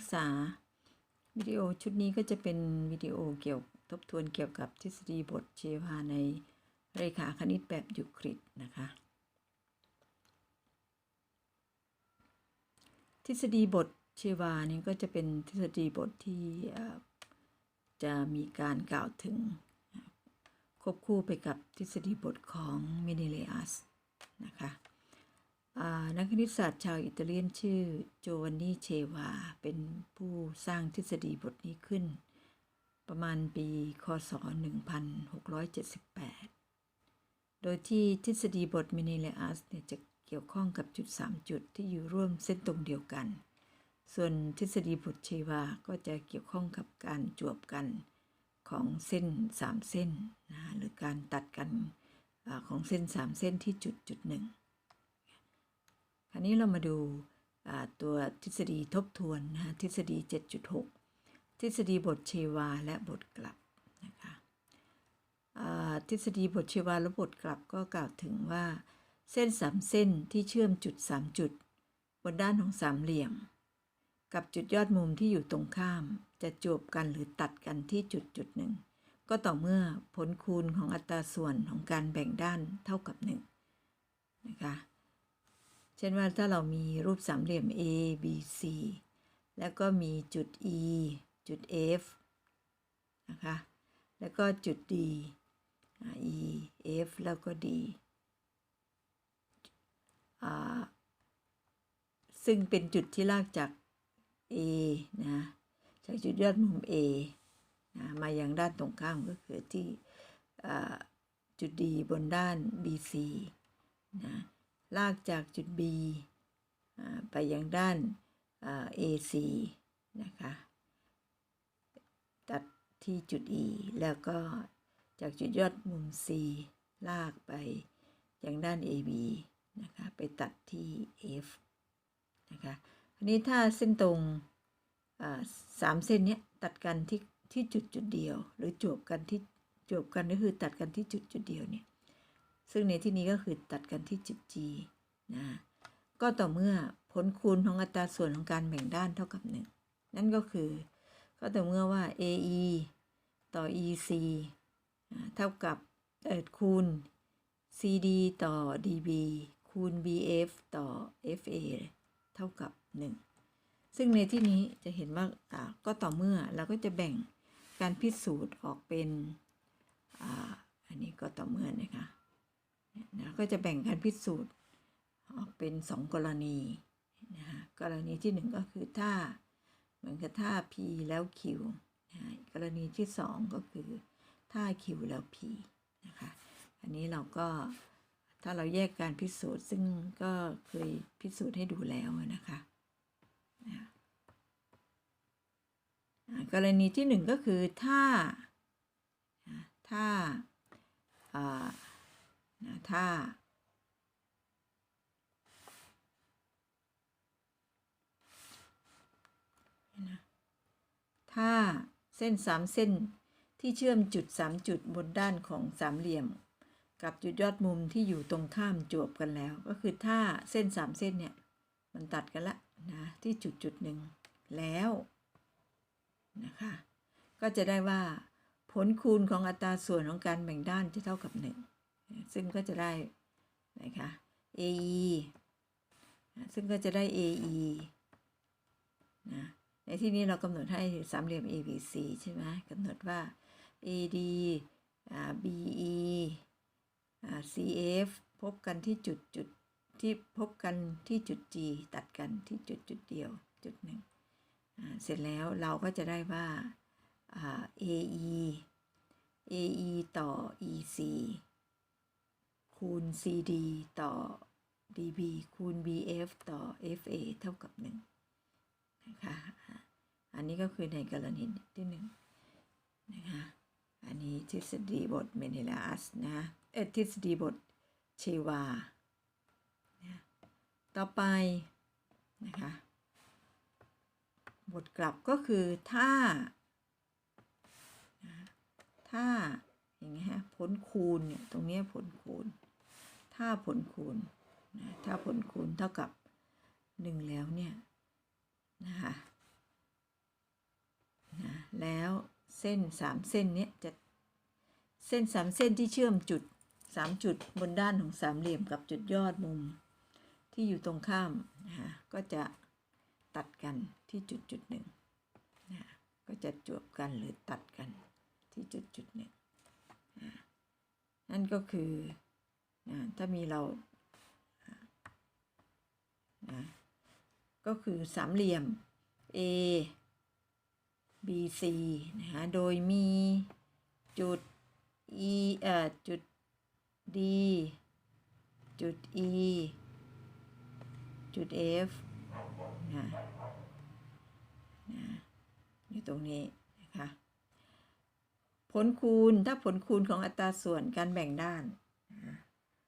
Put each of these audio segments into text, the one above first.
ึกษา วิดีโอชุดนี้ก็จะเป็นวิดีโอเกี่ยวทบทวนเกี่ยวกับทฤษฎีบทเชวาในเรขาคณิตแบบยูคลิดนะคะ ทฤษฎีบทเชวานี่ก็จะเป็นทฤษฎีบทที่จะมีการกล่าวถึงควบคู่ไปกับทฤษฎีบทของเมเนเลอัสนะคะ นักคณิตศาสตร์ชาวอิตาเลียนชื่อโจวานนีเชวา เป็นผู้สร้างทฤษฎีบทนี้ขึ้น ประมาณปีคศ 1678 โดยที่ทฤษฎีบทมเนเลอัสเนี่ยจะเกี่ยวข้องกับจุด 3 จุดที่อยู่ร่วมเส้นตรงเดียวกัน ส่วนทฤษฎีบทเชวา ก็จะเกี่ยวข้องกับการจวบกันของเส้น 3 เส้นนะหรือการตัดกันอของเส้น 3 เส้นที่จุดจุดหนึ่ง คราวนี้เรามาดูตัวทฤษฎีทบทวนนะฮะทฤษฎี 7.6 ทฤษฎีบทเชวาและบทกลับนะคะทฤษฎีบทเชวาและบทกลับก็กล่าวถึงว่า เส้นสามเส้นที่เชื่อมจุดสามจุด บนด้านของสามเหลี่ยม กับจุดยอดมุมที่อยู่ตรงข้าม จะจบกันหรือตัดกันที่จุดจุดหนึ่งก็ต่อเมื่อผลคูณของอัตราส่วนของการแบ่งด้านเท่ากับหนึ่งนะคะ เช่นว่าถ้าเรามีรูปสามเหลี่ยม A B C แล้วก็มีจุด E จุด F นะคะ แล้วก็จุด D E F แล้วก็ D อ่าซึ่งเป็นจุดที่ลากจาก A นะจากจุดยอดมุม A นะมาอยังด้านตรงข้ามก็คือที่อ่าจุด D บนด้าน BC นะ ลากจากจุด B ไปยังด้าน AC นะคะ ตัดที่จุด E แล้วก็จากจุดยอดมุม C ลากไปยังด้าน AB นะคะ ไปตัดที่ F นะคะอันนี้ถ้าเส้นตรงสามเส้นนี้ตัดกันที่ที่จุดจุดเดียว หรือจบกันที่จบกันก็คือตัดกันที่จุดจุดเดียวเนี่ย ซึ่งในที่นี้ก็คือตัดกันที่จุด G นะก็ต่อเมื่อผลคูณของอัตราส่วนของการแบ่งด้านเท่ากับ 1 นั่นก็คือ ก็ต่อเมื่อว่า AE ต่อ EC เท่ากับเออคูณ CD ต่อ DB คูณ BF ต่อ FA เท่ากับ 1 ซึ่งในที่นี้จะเห็นว่าอ่าก็ต่อเมื่อเราก็จะแบ่งการพิสูจน์ออกเป็นอ่าอันนี้ก็ต่อเมื่อนะคะ นะก็จะแบ่งการพิสูจน์ออกเป็น 2 กรณีนะคะกรณีที่ 1 ก็คือถ้าเหมือนกับถ้า P แล้ว Q นะกรณีที่ 2 ก็คือถ้า Q แล้ว P นะคะอันนี้เราก็ถ้าเราแยกการพิสูจน์ซึ่งก็เคยพิสูจน์ให้ดูแล้วนะคะนะกรณีที่หนึ่งก็คือถ้าถ้าา นะถ้า ถ้าเส้นสามเส้นที่เชื่อมจุดสามจุดบนด้านของสามเหลี่ยม กับจุดยอดมุมที่อยู่ตรงข้ามจวบกันแล้ว ก็คือถ้าเส้นสามเส้นเนี่ย มันตัดกันละนะที่จุดจุดหนึ่งแล้วนะคะก็จะได้ว่า ผลคูณของอัตราส่วนของการแบ่งด้านจะเท่ากับหนึ่ง ซึ่งก็จะได้นะคะ AE ซึ่งก็จะได้ AE นะในที่นี้เรากำหนดให้สามเหลี่ยม ABC ใช่ไหมกำหนดว่า AD อ่า BE อ่า CF พบกันที่จุดจุดที่พบกันที่จุด G ตัดกันที่จุดจุดเดียวจุดหนึ่งเสร็จแล้วเราก็จะได้ว่าอ่า AE AE ต่อ EC คูณ CD ต่อ DB คูณ BF ต่อ FA เท่ากับ 1 นะคะ อันนี้ก็คือในกรณีที่หนึ่งนะคะ อันนี้ทฤษฎีบทเมนเนลาสนะเอทฤษฎีบทเชวานะต่อไป นะคะ บทกลับก็คือถ้านะถ้าอย่างเงี้ยฮะผลคูณเนี่ย ตรงเนี้ยผลคูณ ถ้าผลคูณนะถ้าผลคูณเท่ากับหนึ่งแล้วเนี่ยนะคะแล้วเส้นสามเส้นเนี้ยจะเส้นสามเส้นที่เชื่อมจุดสามจุดบนด้านของสามเหลี่ยมกับจุดยอดมุม ที่อยู่ตรงข้ามนะคะก็จะตัดกันที่จุดจุดหนึ่งนะก็จะจวบกันหรือตัดกันที่จุดจุดหนึ่งนะนั่นก็คือ นะถ้ามีเรานะก็คือสามเหลี่ยม A B C นะคะโดยมีจุด E เอ่อจุด D จุด E จุด F นะนะอยู่ตรงนี้นะคะผลคูณถ้าผลคูณของอัตราส่วนการแบ่งด้าน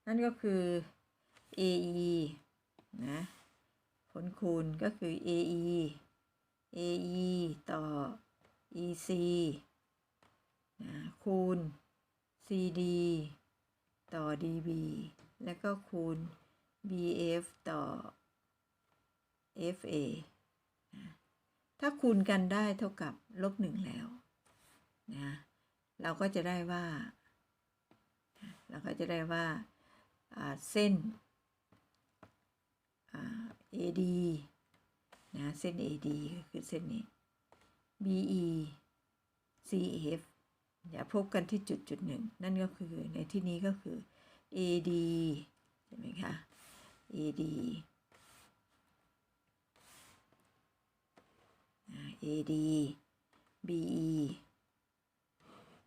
นั่นก็คือ AE นะผลคูณก็คือ AE AE ต่อ EC นะคูณ CD ต่อ DB แล้วก็คูณ BF ต่อ FA นะถ้าคูณกันได้เท่ากับลบหนึ่งแล้วนะเราก็จะได้ว่า เราก็จะได้ว่าอ่า เส้น AD นะเส้น AD ก็คือเส้นนี้ BE CF อย่าพบกันที่จุดจุดหนึ่งนั่นก็คือในที่นี้ก็คือ AD ใช่ไหมคะ AD AD BE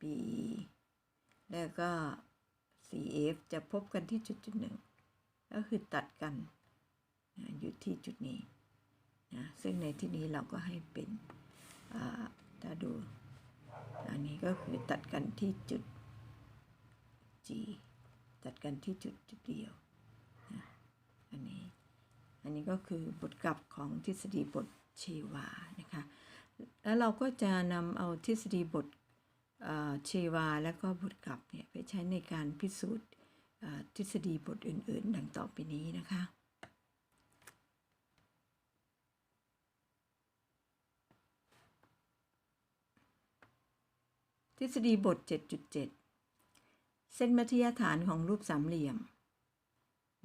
BE แล้วก็ CF จะพบกันที่จุดจุดหนึ่งก็คือตัดกันนะอยู่ที่จุดนี้นะซึ่งในที่นี้เราก็ให้เป็นอ่าถ้าดู อันนี้ก็คือตัดกันที่จุด G ตัดกันที่จุดจุดเดียวนะอันนี้ อันนี้ก็คือบทกลับของทฤษฎีบทเชวานะคะ แล้วเราก็จะนำเอาทฤษฎีบท ชวาและก็บทกลับเนี่ยไปใช้ในการพิสูจน์ทฤษฎีบทอื่น ๆ ดังต่อไปนี้นะคะทฤษฎีบท 7.7 เส้นมัธยฐานของรูปสามเหลี่ยม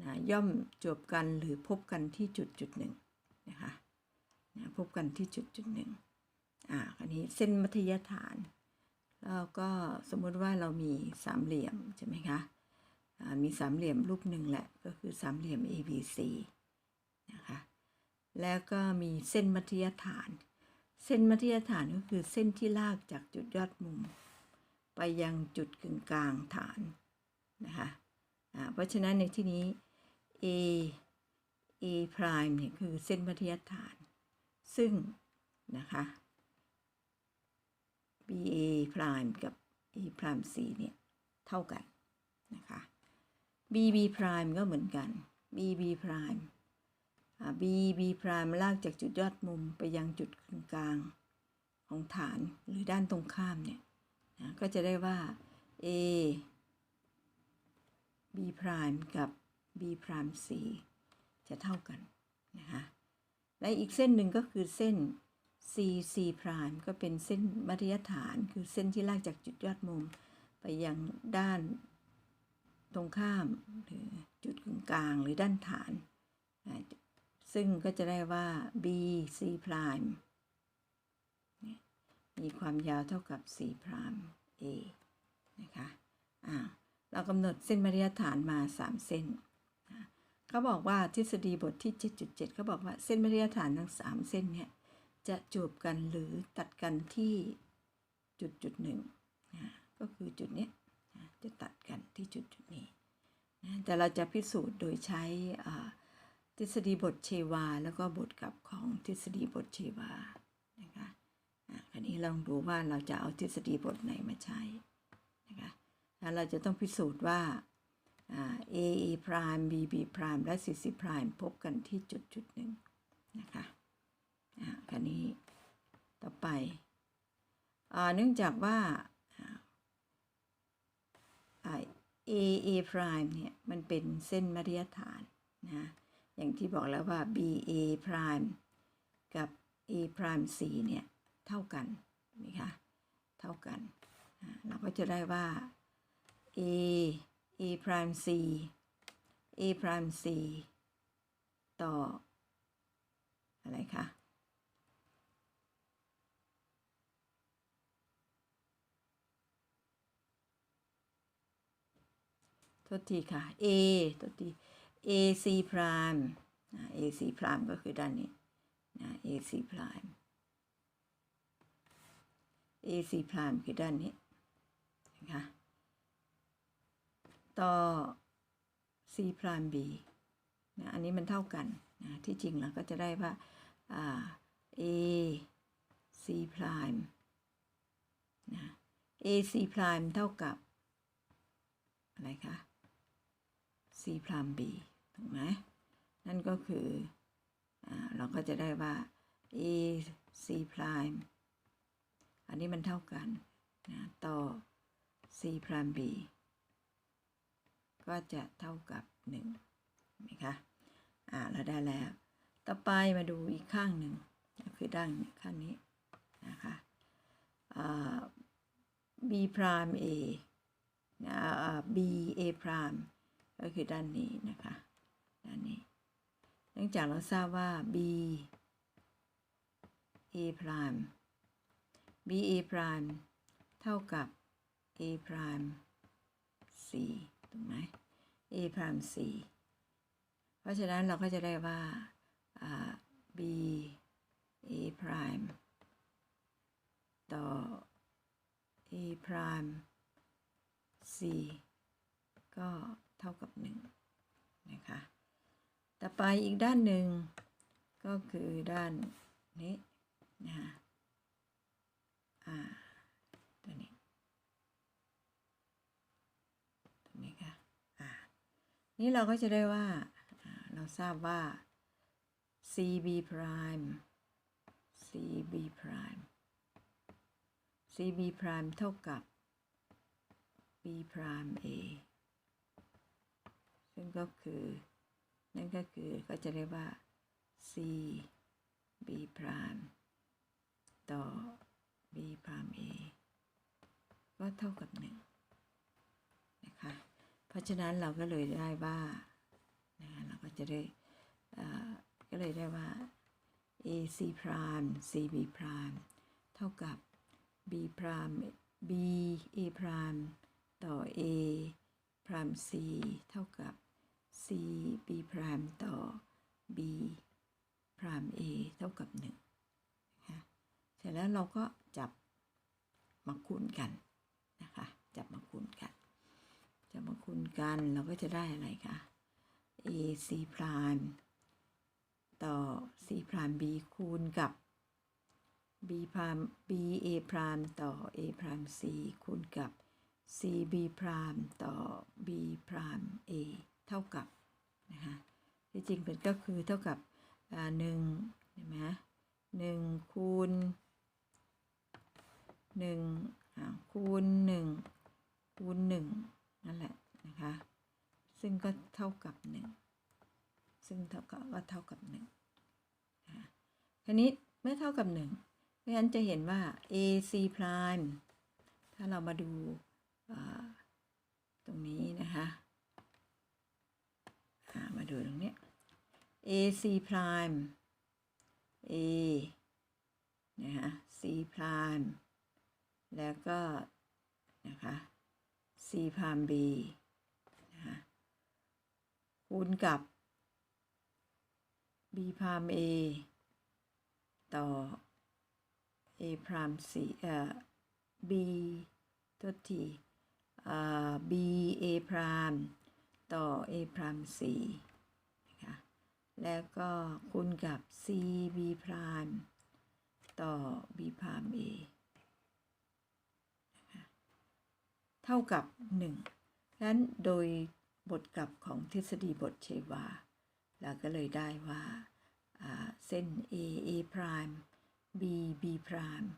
นะย่อมจบกันหรือพบกันที่จุดจุดหนึ่งนะคะนะพบกันที่จุดจุดหนึ่งอ่าอันนี้เส้นมัธยฐาน แล้วก็สมมติว่าเรามีสามเหลี่ยมใช่ไหมคะมีสามเหลี่ยมรูปหนึ่งแหละก็คือสามเหลี่ยม ABC นะคะแล้วก็มีเส้นมัธยฐาน เส้นมัธยฐานก็คือเส้นที่ลากจากจุดยอดมุม ไปยังจุดกึ่งกลางฐานนะคะอ่าเพราะฉะนั้นในที่นี้ A A prime เนี่ยคือเส้นมัธยฐาน ซึ่งนะคะ BA prime กับ A prime C เนี่ย เท่ากันนะคะ BB prime ก็เหมือนกัน BB prime อ่า BB prime ลากจากจุดยอดมุมไปยังจุดกึ่งกลางของฐานหรือด้านตรงข้ามเนี่ยนะก็จะได้ว่า A B prime กับ B prime C จะเท่ากันนะคะและอีกเส้นหนึ่งก็คือเส้น CC prime ก็เป็นเส้นมัธยฐาน คือเส้นที่ลากจากจุดยอดมุม ไปยังด้านตรงข้ามหรือจุดกึ่งกลางหรือด้านฐาน ซึ่งก็จะได้ว่า BC prime มีความยาวเท่ากับ C prime A นะคะอ่าเรากำหนดเส้นมัธยฐานมา 3 เส้นเขาบอกว่าทฤษฎีบทที่ 7.7เขาบอกว่าเส้นมัธยฐานทั้ง 3 เส้นเนี่ย จะจูบกันหรือตัดกันที่จุดจุดหนึ่งนะก็คือจุดนี้นะจะตัดกันที่จุดจุดนี้นะแต่เราจะพิสูจน์โดยใช้ทฤษฎีบทเชวา แล้วก็บทกลับของทฤษฎีบทเชวานะคะอะคราวนี้ลองดูว่าเราจะเอาทฤษฎีบทไหนมาใช้นะคะแล้วเราจะต้องพิสูจน์ว่าอ่า A A prime B B prime และ C C prime พบกันที่จุดจุดหนึ่งนะคะ คราวนี้ต่อไปอ่าเนื่องจากว่าอ่าอ่า A A prime เนี่ยมันเป็นเส้นมัธยฐานนะอย่างที่บอกแล้วว่า B A prime กับ A prime C เนี่ยเท่ากันนะคะเท่ากันอ่าเราก็จะได้ว่า a a prime c a prime c ต่ออะไรคะ ทษทีค่ะ a โทษที ac prime นะ ac prime ก็คือด้านนี้นะ ac prime ac prime คือด้านนี้นะคะต่อ c prime b นะอันนี้มันเท่ากันนะที่จริงเราก็จะได้ว่าอ่า a c prime นะ a c prime เท่ากับอะไรคะ c prime b ถูกไหมนั่นก็คืออเราก็จะได้ว่า a c prime อันนี้มันเท่ากันนะต่อ c prime b ก็จะเท่ากับ1เห็นไหมคะอ่าเราได้แล้ว ต่อไปมาดูอีกข้างหนึ่งก็คือด้านข้างนี้นะคะอ่า b prime a นะ b a prime ก็คือด้านนี้นะคะ ด้านนี้ เนื่องจากเราทราบว่า b a prime b a prime เท่ากับ a prime c ถูกไหม a prime c เพราะฉะนั้นเราก็จะได้ว่าอ่า b a prime ต่อ a prime c ก็ เท่ากับ1นะคะต่อไปอีกด้านหนึ่งก็คือด้านนี้นะคะอ่าตัวนี้ตัวนี้ค่ะอ่านี่เราก็จะได้ว่าอ่าเราทราบว่า cb prime cb prime cb prime เท่ากับ b prime a ซึ่งก็คือ นั่นก็คือก็จะเรียกว่า c b prime ต่อ b prime a ก็เท่ากับ1นะคะเพราะฉะนั้นเราก็เลยได้ว่านะเราก็จะได้ก็เลยได้ว่า a c prime c b prime เท่ากับ b prime b a prime ต่อ a prime c เท่ากับ c b prime ต่อ b prime a เท่ากับ1นะคะเสร็จแล้วเราก็จับมาคูณกันนะคะ จับมาคูณกัน จับมาคูณกันเราก็จะได้อะไรคะ a c prime ต่อ c prime b คูณกับ b prime b a prime ต่อ a prime c คูณกับ c b prime ต่อ b prime a เท่ากับนะคะที่จริงเป็นก็คือเท่ากับหนึ่งเห็นไหมหนึ่งคูณหนึ่งคูณหนึ่งคูณหนึ่งนั่นแหละนะคะซึ่งก็เท่ากับหนึ่งซึ่งเท่ากับว่าเท่ากับหนึ่งคะทีนี้เมื่อเท่ากับหนึ่งเพราะฉะนั้นจะเห็นว่า ac prime ถ้าเรามาดูตรงนี้นะคะ มาดูตรงนี้ ac prime a นะคะ c prime แล้วก็นะคะ c prime b นะคะคูณกับ b prime a ต่อ a prime c เอ่อ b โทษทีอ่า b a prime ต่อ a prime c แล้วก็คูณกับ c b prime ต่อ b prime a เท่ากับ1ดังนั้นโดยบทกลับของทฤษฎีบทเชวา เราก็เลยได้ว่าาเส้น a a prime b b prime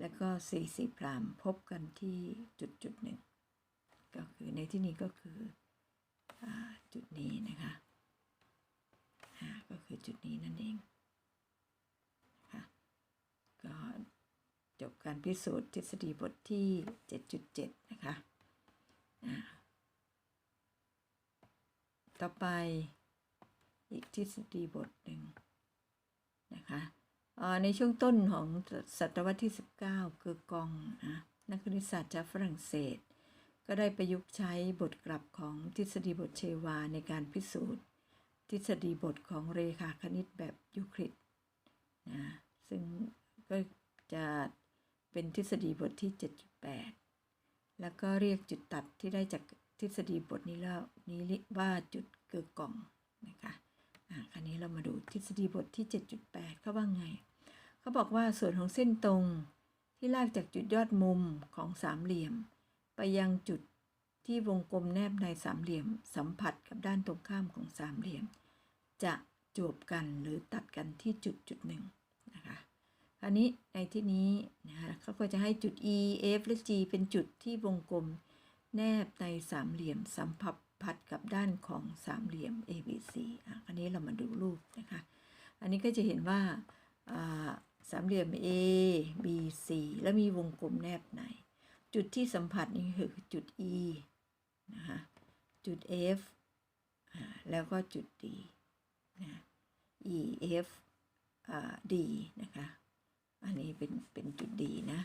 แล้วก็ c c prime พบกันที่จุดจุดหนึ่งก็คือในที่นี้ก็คืออจุดนี้นะคะ ก็คือจุดนี้นั่นเองนะคะก็จบการพิสูจน์ทฤษฎีบทที่ 7.7 นะคะอ่าต่อไปอีกทฤษฎีบทหนึ่งนะคะอ่อในช่วงต้นของศตวรรษที่ 19 คือกองนะนักคณิตศาสตร์จากฝรั่งเศส ก็ได้ประยุกต์ใช้บทกลับของทฤษฎีบทเชวาในการพิสูจน์ ทฤษฎีบทของเรขาคณิตแบบยูคลิดนะซึ่งก็จะเป็นทฤษฎีบทที่ 7.8 แล้วก็เรียกจุดตัดที่ได้จากทฤษฎีบทนี้แล้วนี้ว่าจุดเกิดกล่องนะคะอ่าคราวนี้เรามาดูทฤษฎีบทที่ 7.8เขาว่าไงเขาบอกว่าส่วนของเส้นตรงที่ลากจากจุดยอดมุมของสามเหลี่ยม ไปยังจุด ที่วงกลมแนบในสามเหลี่ยม สัมผัสกับด้านตรงข้ามของสามเหลี่ยม จะจบกันหรือตัดกันที่จุดจุดหนึ่งนะคะคราวนี้ในที่นี้นะคะเขาก็จะให้จุด E F และ G เป็นจุดที่วงกลมแนบในสามเหลี่ยม สัมผัสผัดกับด้านของสามเหลี่ยม ABC อะอันนี้เรามาดูรูปนะคะ อันนี้ก็จะเห็นว่าอ่าสามเหลี่ยม A B C แล้วมีวงกลมแนบใน จุดที่สัมผัสนี่คือจุด E นะคะจุด F อ่าแล้วก็จุด D นะ E F อ่า D นะคะ อันนี้เป็นเป็นจุด D นะ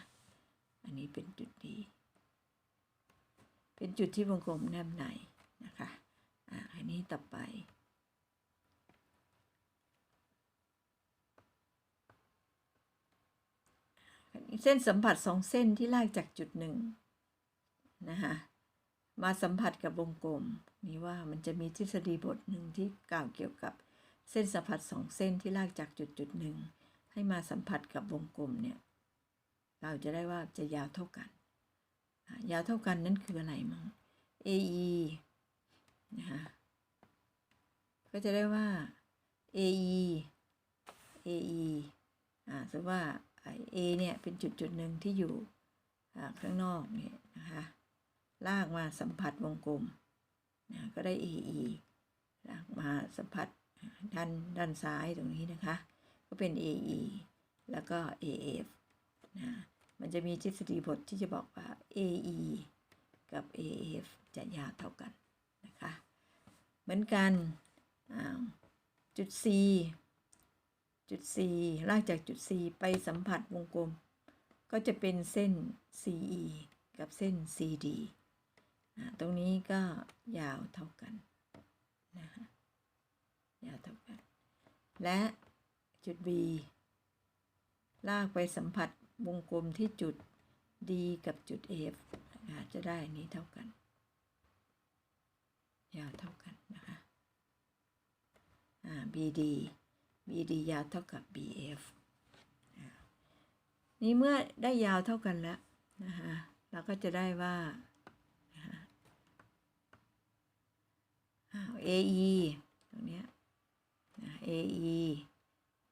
อันนี้เป็นจุด D เป็นจุดที่วงกลมแนบในนะคะอ่าอันนี้ต่อไปเส้นสัมผัสสองเส้นที่ลากจากจุดหนึ่งนะคะ มาสัมผัสกับวงกลมนี่ว่ามันจะมีทฤษฎีบทหนึ่งที่กล่าวเกี่ยวกับเส้นสัมผัสสองเส้นที่ลากจากจุดจุดหนึ่งให้มาสัมผัสกับวงกลมเนี่ยเราจะได้ว่าจะยาวเท่ากัน ยาวเท่ากันนั่นคืออะไรมั้ง AE นะคะก็จะได้ว่า AE AE อ่าสมมติว่าไอ้ A เนี่ยเป็นจุดจุดหนึ่งที่อยู่ข้างนอกเนี่ยนะคะ ลากมาสัมผัสวงกลมนะก็ได้ AE ลากมาสัมผัสด้านด้านซ้ายตรงนี้นะคะ ก็เป็น AE แล้วก็ AF นะมันจะมีทฤษฎีบทที่จะบอกว่า AE กับ AF จะยาวเท่ากันนะคะ เหมือนกันจุด C จุด C ลากจากจุด C ไปสัมผัสวงกลม ก็จะเป็นเส้น CE กับเส้น CD ตรงนี้ก็ยาวเท่ากันนะคะยาวเท่ากัน และจุด B ลากไปสัมผัสวงกลมที่จุด D กับจุด F อาจจะได้นี้เท่ากัน ยาวเท่ากันนะคะอ่า BD BD ยาวเท่ากับ BF นี่เมื่อได้ยาวเท่ากันแล้วนะคะเราก็จะได้ว่านะคะอ้าว AE ตรงเนี้ยนะ AE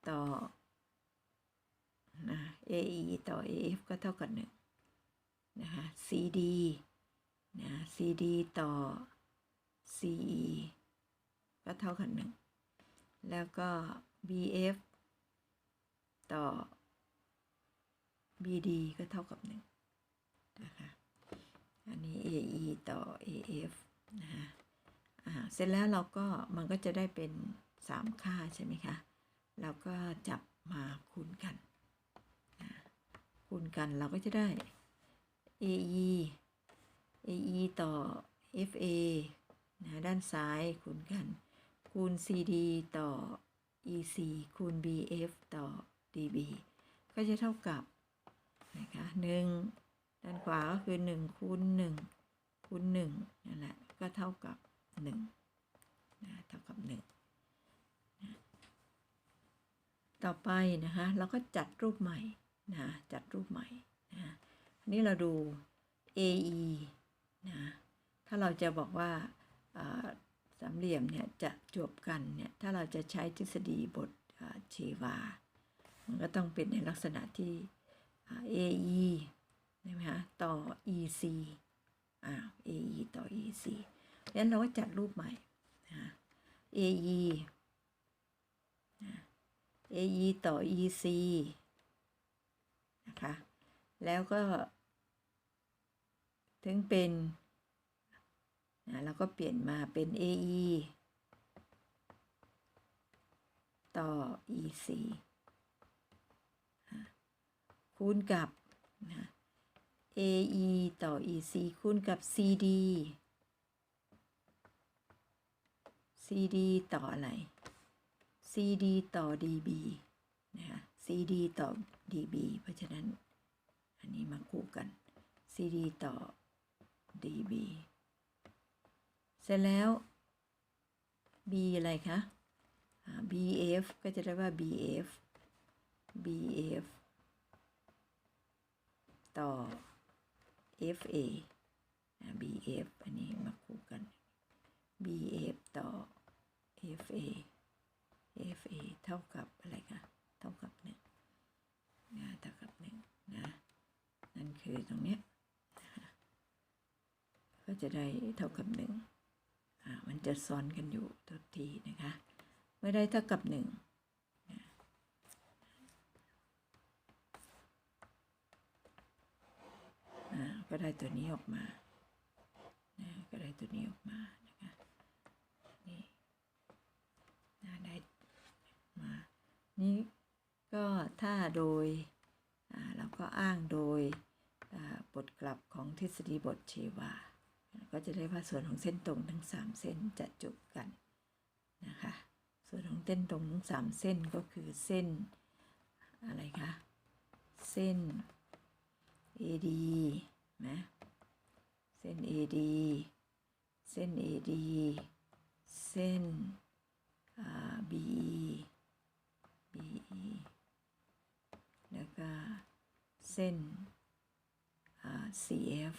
ต่อนะ AE ต่อ AF ก็เท่ากับหนึ่งนะคะ CD นะ CD ต่อ CE ก็เท่ากับหนึ่งแล้วก็ BF ต่อ BD ก็เท่ากับหนึ่งนะคะ อันนี้ AE ต่อ AF นะคะ เสร็จแล้วเราก็มันก็จะได้เป็น 3 ค่าใช่ไหมคะเราก็จับมาคูณกัน คูณกันเราก็จะได้ AE AE ต่อ FA นะด้านซ้ายคูณกัน คูณ CD ต่อ EC คูณ BF ต่อ DB ก็จะเท่ากับนะคะหนึ่งด้านขวาก็คือหนึ่งคูณหนึ่งคูณหนึ่งนั่นแหละ ก็เท่ากับ หนึ่งนะเท่ากับหนึ่งนะต่อไปนะคะเราก็จัดรูปใหม่นะจัดรูปใหม่นะอันนี้เราดู AE นะถ้าเราจะบอกว่าอ่าสามเหลี่ยมเนี่ยจะจวบกันเนี่ยถ้าเราจะใช้ทฤษฎีบทอ่าเชวา มันก็ต้องเป็นในลักษณะที่อ่า AE ใช่ไหมคะต่อ EC อ่า AE ต่อ EC งั้นเราก็จัดรูปใหม่นะ AE นะ AE ต่อ EC นะคะ แล้วก็ ถึงเป็นนะแล้วก็เปลี่ยนมาเป็น AE ต่อ EC คูณกับนะ AE ต่อ EC คูณกับ CD CD ต่ออะไร CD ต่อ DB นะคะ CD ต่อ DB เพราะฉะนั้น อันนี้มาคู่กัน CD ต่อ DB เสร็จแล้ว B อะไรคะ BF ก็จะได้ว่า BF BF ต่อ FA BF อันนี้มาคู่กัน BF ต่อ FA FA เท่ากับอะไรคะเท่ากับหนึ่งนะเท่ากับหนึ่งนะนั่นคือตรงเนี้ยก็จะได้เท่ากับหนึ่งอ่ามันจะซ้อนกันอยู่ทุกทีนะคะเมื่อได้เท่ากับหนึ่งนะก็ได้ตัวนี้ออกมานะก็ได้ตัวนี้ออกมานะคะนี่นะได้มา นี่ก็ถ้าโดยเราก็อ้างโดยบทกลับของทฤษฎีบทเชวา ก็จะได้ว่าส่วนของเส้นตรงทั้ง 3 เส้นจะจบกันนะคะ ส่วนของเส้นตรงทั้ง 3 เส้นก็คือเส้นอะไรคะ เส้น AD นะเส้น AD เส้น AD เส้น BE แล้ว ก็เส้น CF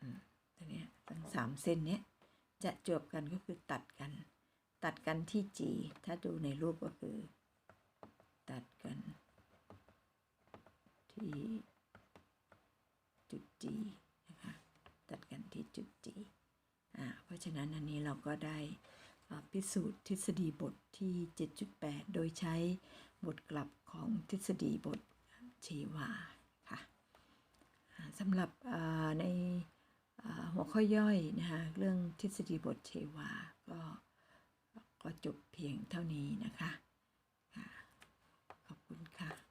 อืมตัวนี้ทั้งสามเส้นนี้จะจบกันก็คือตัดกัน ตัดกันที่ G ถ้าดูในรูปก็คือ ตัดกัน ที่จุด G นะคะ ตัดกันที่จุด G อ่าเพราะฉะนั้นอันนี้เราก็ได้ พิสูจน์ทฤษฎีบทที่ 7.8 โดยใช้บทกลับของทฤษฎีบทเชวาค่ะสำหรับในหัวข้อย่อยนะคะเรื่องทฤษฎีบทเชวาก็ก็จบเพียงเท่านี้นะคะคะขอบคุณค่ะ